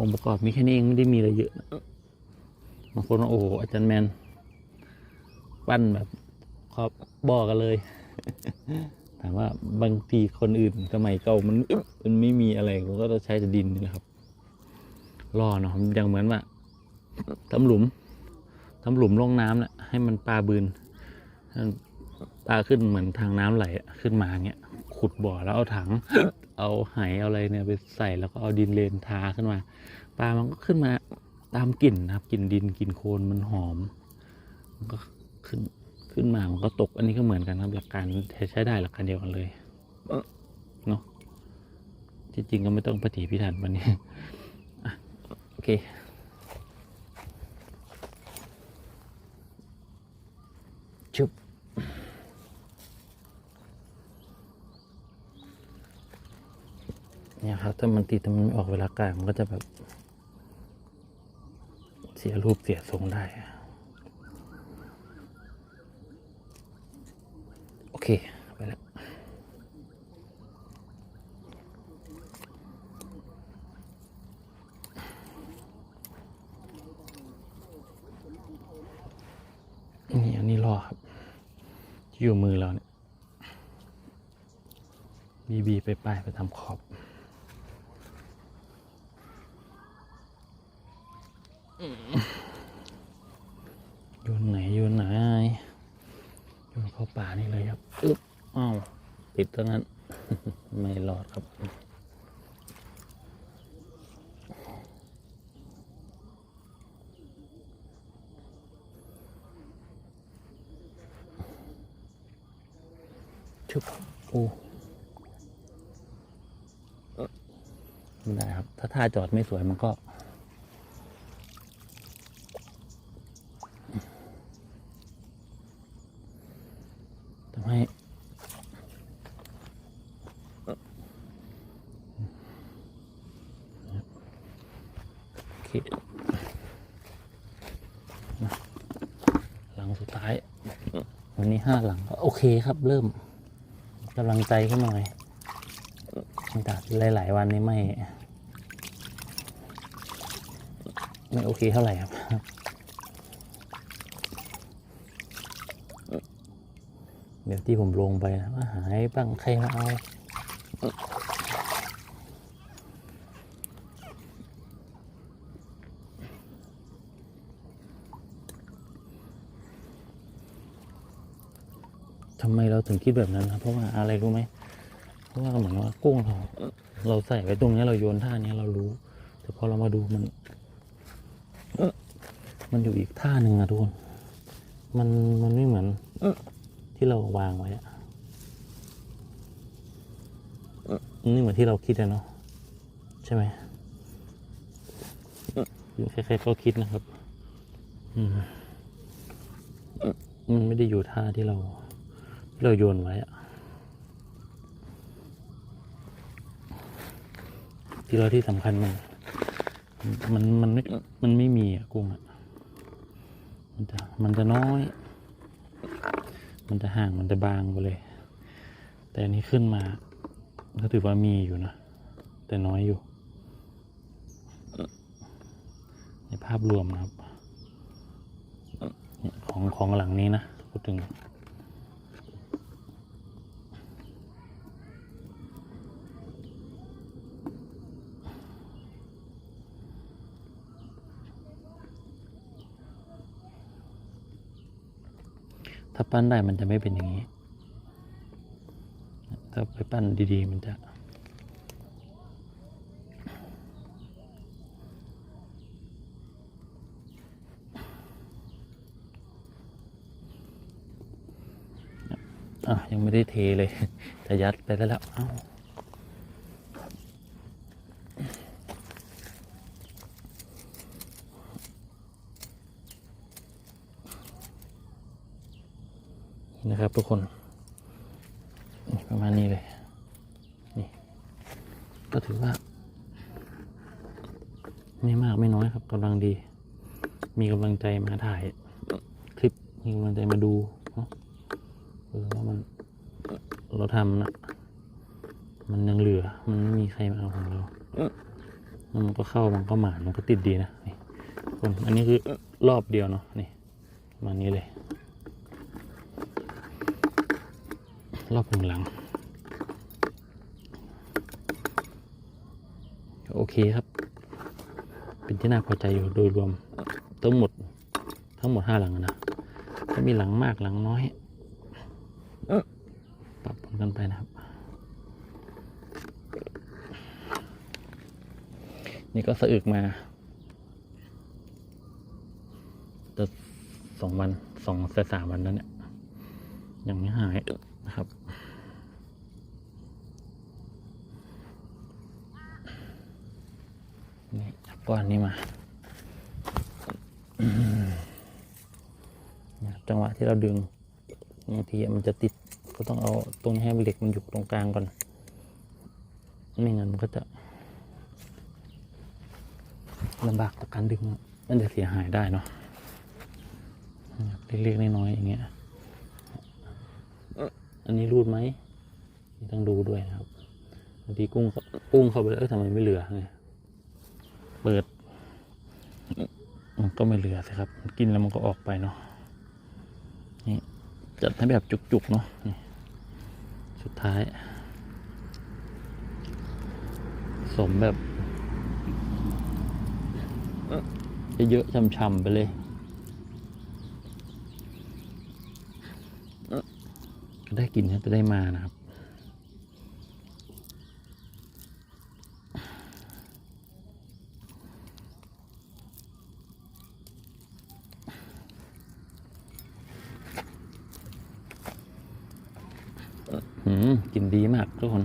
องค์ประกอบมีแค่นี้เองไม่ได้มีอะไรเยอะบางคนว่าโอ้โหอาจารย์แมน ปั้นแบบครอบบ่อกันเลยถามว่าบางทีคนอื่นสมัยเก่ามันมันไม่มีอะไรผมก็ต้องใช้แต่ดินนี่แหละครับล่อเนาะมันอย่างเหมือนว่าทำหลุมทำหลุมลงน้ำน่ะให้มันปลาบืนปลาขึ้นเหมือนทางน้ำไหลขึ้นมาเงี้ย ขุดบ่อแล้วเอาถัง เอาไหเอาอะไรเนี่ยไปใส่แล้วก็เอาดินเลนทาขึ้นมา ปลามันก็ขึ้นมาตามกลิ่นนะครับกลิ่นดินกลิ่นโคลนมันหอมมันก็ขึ้นขึ้นมามันก็ตกอันนี้ก็เหมือนกันครับหลักการใช้ได้หลักการเดียวกันเลยเนาะที่จริงก็ไม่ต้องปฏิพิถันวันนี้อะโอเคชุบ เครับ ถ้ามันติดถ้ามันไมออกเวลากลางมันก็จะแบบ เสียรูปเสียทรงได้ โอเค ไปแล้วนี่อันนี้รอครับ อยู่มือเราเนี่ยบีบีไปป้ายไปทำขอบ โยนไหนโยนไหนโยนเข้าป่านี่เลยครับอึ๊บอ้าวติดตรงนั้น ไม่รอดครับ ชุบโอ้ไม่ได้ครับ ถ้าท่าจอดไม่สวยมันก็ ทำให้หลังสุดท้าย วันนี้ห้าหลัง โอเคครับเริ่ม กำลังใจขึ้นมาหน่อยจากหลาย ๆ วันนี้ไม่ ไม่โอเคเท่าไหร่ครับ เดี๋ยวที่ผมลงไปนะว่าหายบ้างใครมาเอา ทำไมเราถึงคิดแบบนั้นนะเพราะว่าอะไรรู้ไหมเพราะว่าเหมือนว่ากุ้งเราเราใส่ไว้ตรงนี้เราโยนท่าเนี้ยเรารู้ แต่พอเรามาดูมันมันอยู่อีกท่าหนึ่งอะทุกคนมันมันไม่เหมือนที่เราวางไว้อะนี่เหมือนที่เราคิดอะเนาะใช่ไหมใครๆก็คิดนะครับ อืมมันไม่ได้อยู่ท่าที่เรา เราโยนไว้ที่เราที่สำคัญมัน มันมันไม่มันไม่มีอะกุ้งอะมันจะมันจะน้อย มันจะห่างมันจะบางไปเลย แต่อันนี้ขึ้นมาก็ถือว่ามีอยู่นะ แต่น้อยอยู่ ในภาพรวมนะครับ ของของหลังนี้นะพูดถึง ถ้าปั้นได้มันจะไม่เป็นอย่างนี้ ถ้าไปปั้นดีๆ มันจะ อะ ยังไม่ได้เทเลย จะยัดไปแล้วเอ้า นะครับ ทุกคนประมาณนี้เลยนี่ก็ถือว่า ไม่มากไม่น้อยครับกำลังดี มีกำลังใจมาถ่าย คลิปมีกำลังใจมาดูเนาะเออว่ามันเราทำนะมันยังเหลือ มันไม่มีใครมาเอาของเรามันก็เข้ามันก็หมานมันก็ติดดีนะนี่คนอันนี้คือรอบเดียวเนาะนี่ประมาณนี้เลย รอบหนึ่งหลัง โอเคครับ เป็นที่น่าพอใจอยู่โดยรวมทั้งหมดทั้งหมดห้าหลังนะถ้ามีหลังมากหลังน้อยปรับกันไปนะครับ นี่ก็สะอึกมาแต่สองวันสองสามวันนั้นเนี่ยยังไม่หายนะครับ นี่จับ ก้อนนี้มา จังหวะที่เราดึงบางทีมันจะติดก็ต้องเอาตรงนี้ให้เหล็กมันอยู่ตรงกลางก่อน ไม่งั้นมันก็จะลำบากต่อการดึง มันจะเสียหายได้เนาะเล็กๆน้อยๆอย่างเงี้ย อันนี้รูดไหม ต้องดูด้วยนะครับบางทีกุ้งกุ้งเข้าไปแล้วทำไมไม่เหลือไง เปิด มันก็ไม่เหลือสิครับ กินแล้วมันก็ออกไปเนาะนี่จัดให้แบบจุกๆเนาะนี่สุดท้าย สมแบบเยอะๆช่ำๆไปเลยก็ได้กินครับจะได้มานะครับ อืมกลิน ดีมากทุกคน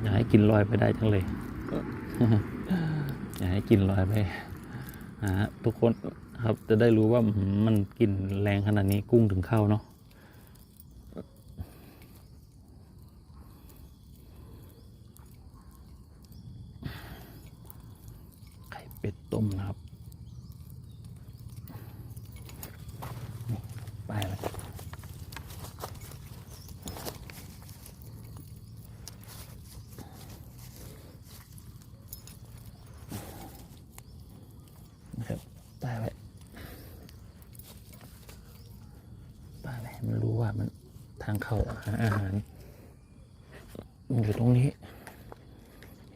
อยากให้กินลอยไปได้จังเลย อยากให้กินลอยไปหาทุกคนครับจะได้รู้ว่ามันกินแรงขนาดนี้กุ้งถึงเข้าเนาะไข่เป็ดต้มนะครับนี่ไปแล้วนะครับป้ายไว้ป้ายไว้ให้มันรู้ว่ามัน ทางเข้าหาอาหารมันอยู่ตรงนี้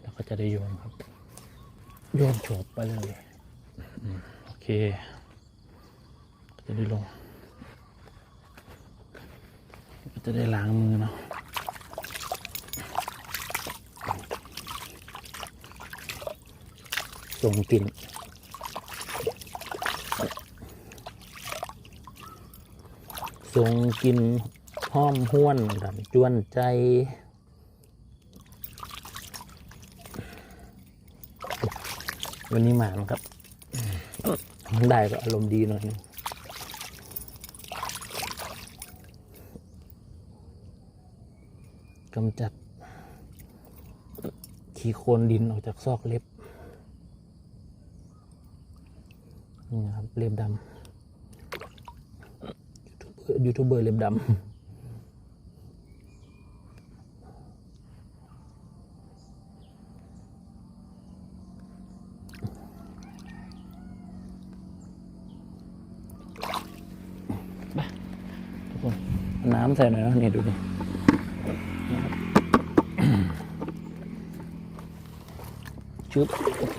เราก็จะได้โยนครับ โยนโฉบไปเลยอโอเค จะได้ลง ก็จะได้ล้างมือเนาะส่งกลิ่นส่งกลิ่น ห้อมห้วนดำจวนใจ วันนี้หมานครับได้ก็อารมณ์ดีหน่อยนึงกำจัด ขี้โคลนดินออกจากซอกเล็บ นี่นะครับ เล็บดำยูทูบเบอร์เล็บดำ ทุกคนเอาน้ำใส่หน่อยนะนี่ดูดินะครับชุบโอเค